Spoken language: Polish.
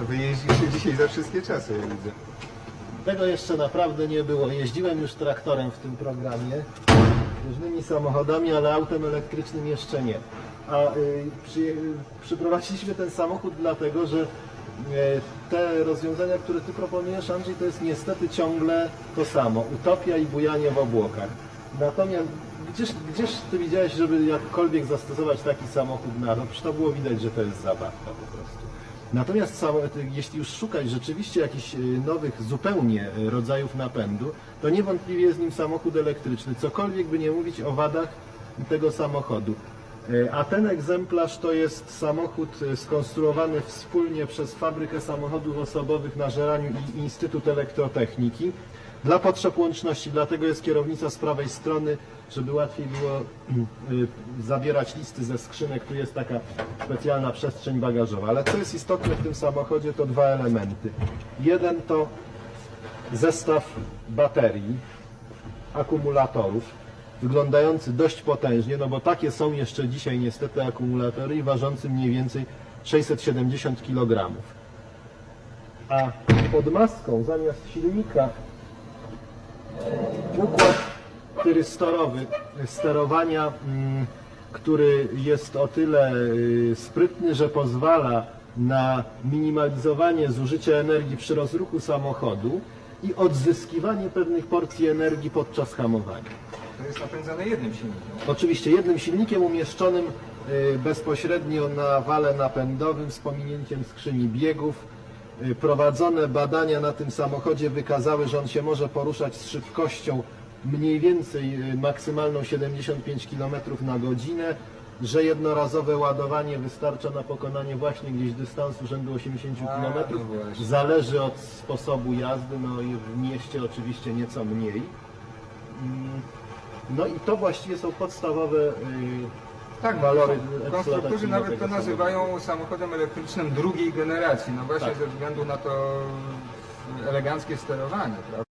No wy jeździcie dzisiaj za wszystkie czasy, ja widzę. Tego jeszcze naprawdę nie było. Jeździłem już traktorem w tym programie, różnymi samochodami, ale autem elektrycznym jeszcze nie. A y, przy, przyprowadziliśmy ten samochód dlatego, że y, te rozwiązania, które Ty proponujesz, Andrzej, to jest niestety ciągle to samo. Utopia i bujanie w obłokach. Natomiast gdzież, gdzież Ty widziałeś, żeby jakkolwiek zastosować taki samochód na to? Przecież to było widać, że to jest zabawka po prostu. Natomiast samo, jeśli już szukać rzeczywiście jakichś y, nowych zupełnie y, rodzajów napędu, to niewątpliwie jest nim samochód elektryczny. Cokolwiek by nie mówić o wadach tego samochodu. Y, A ten egzemplarz to jest samochód y, skonstruowany wspólnie przez Fabrykę Samochodów Osobowych na Żeraniu i Instytut Elektrotechniki dla potrzeb łączności. Dlatego jest kierownica z prawej strony, żeby łatwiej było y, zabierać listy ze skrzynek. Tu jest taka specjalna przestrzeń bagażowa. Ale co jest istotne w tym samochodzie, to dwa elementy. Jeden to zestaw baterii, akumulatorów, wyglądający dość potężnie, no bo takie są jeszcze dzisiaj niestety akumulatory i ważący mniej więcej 670 kg. A pod maską zamiast silnika układ tyrystorowy sterowania, mm, który jest o tyle y, sprytny, że pozwala na minimalizowanie zużycia energii przy rozruchu samochodu i odzyskiwanie pewnych porcji energii podczas hamowania. To jest napędzane jednym silnikiem. Oczywiście jednym silnikiem umieszczonym y, bezpośrednio na wale napędowym z pominięciem skrzyni biegów. Y, Prowadzone badania na tym samochodzie wykazały, że on się może poruszać z szybkością mniej więcej y, maksymalną 75 km na godzinę, że jednorazowe ładowanie wystarcza na pokonanie właśnie gdzieś dystansu rzędu 80 A, km. no właśnie. Zależy od sposobu jazdy, no i w mieście oczywiście nieco mniej. Mm, No i to właściwie są podstawowe y, Tak, walory konstruktorzy nawet to nazywają samochodem elektrycznym drugiej generacji, no właśnie Tak. ze względu na to eleganckie sterowanie, prawda?